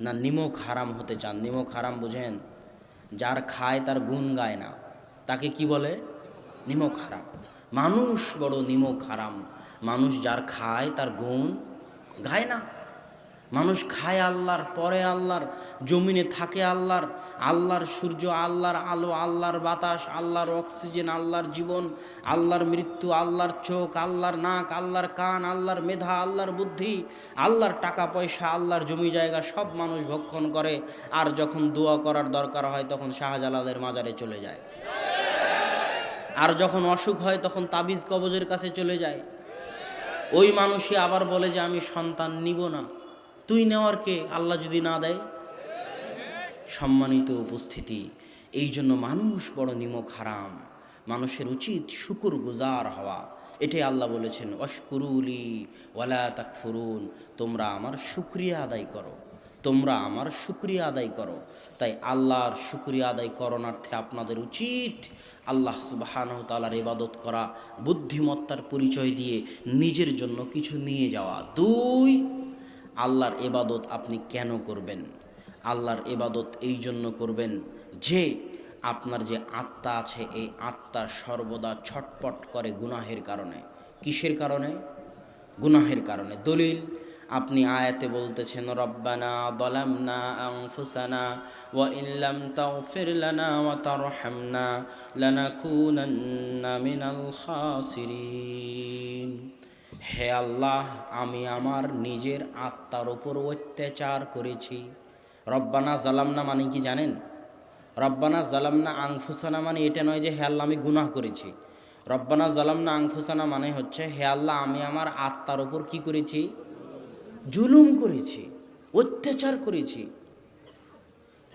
না নিমক হারাম হতে চান নিমক হারাম বুঝেন? যার খায় তার গুণ গায় না। তাকে কি বলে? নিমক হারাম। মানুষ বড় নিমক হারাম। মানুষ যার খায় তার গুণ গায় না। মানুষ খায় আল্লাহর, পরে আল্লাহর, জমিনে থাকে আল্লাহর আল্লাহর সূর্য, আল্লাহর আলো, আল্লাহর বাতাস, আল্লাহর অক্সিজেন, আল্লাহর জীবন, আল্লাহর মৃত্যু, আল্লাহর চোখ, আল্লাহর নাক, আল্লাহর কান, আল্লাহর মেধা, আল্লাহর বুদ্ধি, আল্লাহর টাকা পয়সা, আল্লাহর জমি জায়গা সব মানুষ ভক্ষণ করে। আর যখন দোয়া করার দরকার হয়, তখন শাহজালালের মাজারে চলে যায়। আর যখন অসুখ হয়, তখন তাবিজ কবজের কাছে চলে যায়। ওই মানুষই আবার বলে যে, আমি সন্তান নিব না। তুই নেওয়ার কে? আল্লাহ যদি না দেয়? সম্মানিত উপস্থিতি, এই জন্য মানুষ বড় নিমক হারাম। মানুষের উচিত শুকুর গুজার হওয়া। এটাই আল্লাহ বলেছেন অশকুরুলি ওয়ালা তাকফুরুন। তোমরা আমার শুক্রিয়া আদায় করো। তোমরা আমার শুক্রিয়া আদায় করো। তাই আল্লাহর শুক্রিয়া আদায় করণার্থে আপনাদের উচিত আল্লাহ সুবাহানহ তালার ইবাদত করা, বুদ্ধিমত্তার পরিচয় দিয়ে নিজের জন্য কিছু নিয়ে যাওয়া। দুই আল্লাহর এবাদত আপনি কেন করবেন? আল্লাহর এবাদত এই জন্য করবেন যে আপনার যে আত্মা আছে, এই আত্মা সর্বদা ছটপট করে গুনাহের কারণে। কিসের কারণে? গুনাহের কারণে। দলিল, আপনি আয়াতে বলতেছেন, রব্বানা বলামনা আনফুসানা ওয়া ইল্লাম তাগফির লানা ওয়া তারহামনা লানাকুনান্না মিনাল খাসিরিন। হে আল্লাহ, আমি আমার নিজের আত্মার উপর অত্যাচার করেছি। রব্বানা জালামনা মানে কি জানেন? রব্বানা জালামনা আংফুসানা মানে এটা নয় যে, হে আল্লাহ, আমি গুনাহ করেছি। রব্বানা জালামনা আংফুসানা মানে হচ্ছে, হে আল্লাহ, আমি আমার আত্মার উপর কি করেছি? জুলুম করেছি, অত্যাচার করেছি।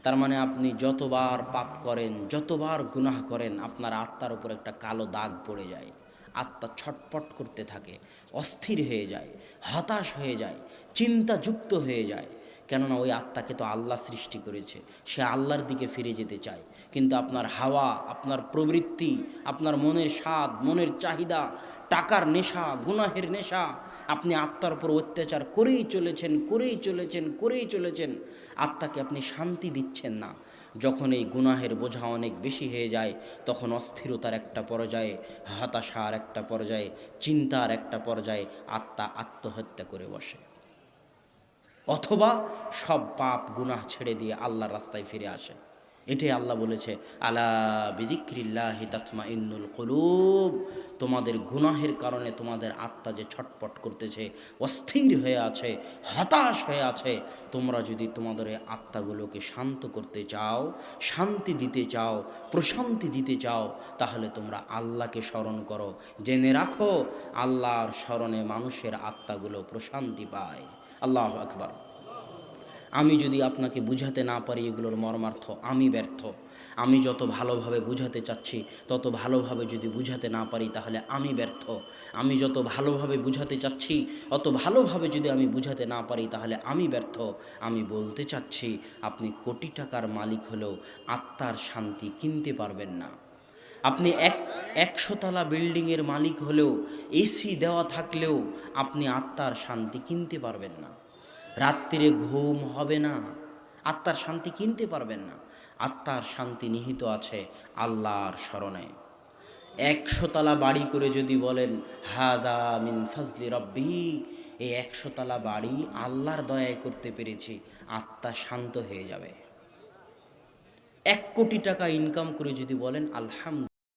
তার মানে আপনি যতবার পাপ করেন, যতবার গুনাহ করেন, আপনার আত্মার উপর একটা কালো দাগ পড়ে যায়। আত্মা ছটপট করতে থাকে, অস্থির হয়ে যায়, হতাশ হয়ে যায়, চিন্তাযুক্ত হয়ে যায়। কেননা ওই আত্মাকে তো আল্লাহ সৃষ্টি করেছে, সে আল্লাহর দিকে ফিরে যেতে চায়। কিন্তু আপনার হাওয়া, আপনার প্রবৃত্তি, আপনার মনের স্বাদ, মনের চাহিদা, টাকার নেশা, গুনাহের নেশা, আপনি আত্মার উপর অত্যাচার করেই চলেছেন করেই চলেছেন করেই চলেছেন। আত্মাকে আপনি শান্তি দিচ্ছেন না। যখন এই গুনাহের বোঝা অনেক বেশি হয়ে যায়, তখন অস্থিরতার একটা পর্যায়ে, হতাশার একটা পর্যায়ে, চিন্তার একটা পর্যায়ে আত্মা আত্মহত্যা করে বসে। অথবা সব পাপ, গুনাহ ছেড়ে দিয়ে আল্লাহর রাস্তায় ফিরে আসে। এটাই আল্লাহ বলেছে, আলা বিদিক্রিল্লাহ তাতমা ইন্নুল কলুব তোমাদের গুনাহের কারণে তোমাদের আত্মা যে ছটপট করতেছে, অস্থির হয়ে আছে, হতাশ হয়ে আছে, তোমরা যদি তোমাদের এই আত্মাগুলোকে শান্ত করতে চাও, শান্তি দিতে চাও, প্রশান্তি দিতে চাও, তাহলে তোমরা আল্লাহকে স্মরণ করো। জেনে রাখো, আল্লাহর স্মরণে মানুষের আত্মাগুলো প্রশান্তি পায়। আল্লাহ আকবার। আমি যদি আপনাকে বুঝাতে না পারি এগুলোর মর্মার্থ, আমি ব্যর্থ। আমি যত ভালোভাবে বুঝাতে চাচ্ছি, তত ভালোভাবে যদি বুঝাতে না পারি তাহলে আমি ব্যর্থ। আমি যত ভালোভাবে বুঝাতে চাচ্ছি, অত ভালোভাবে যদি আমি বুঝাতে না পারি তাহলে আমি ব্যর্থ। আমি বলতে চাচ্ছি, আপনি কোটি টাকার মালিক হলেও আত্মার শান্তি কিনতে পারবেন না। আপনি এক একশোতলা বিল্ডিংয়ের মালিক হলেও, এসি দেওয়া থাকলেও আপনি আত্মার শান্তি কিনতে পারবেন না। রাত্রিরে ঘুম হবে না। আত্মার শান্তি কিনতে পারবেন না। আত্মার শান্তি নিহিত আছে আল্লাহর স্মরণে। একশোতলা বাড়ি করে যদি বলেন, হাদা মিন ফজলি রব্বি এই একশোতলা বাড়ি আল্লাহর দয়ায় করতে পেরেছি, আত্মা শান্ত হয়ে যাবে। এক কোটি টাকা ইনকাম করে যদি বলেন, আলহামদুলিল্লাহ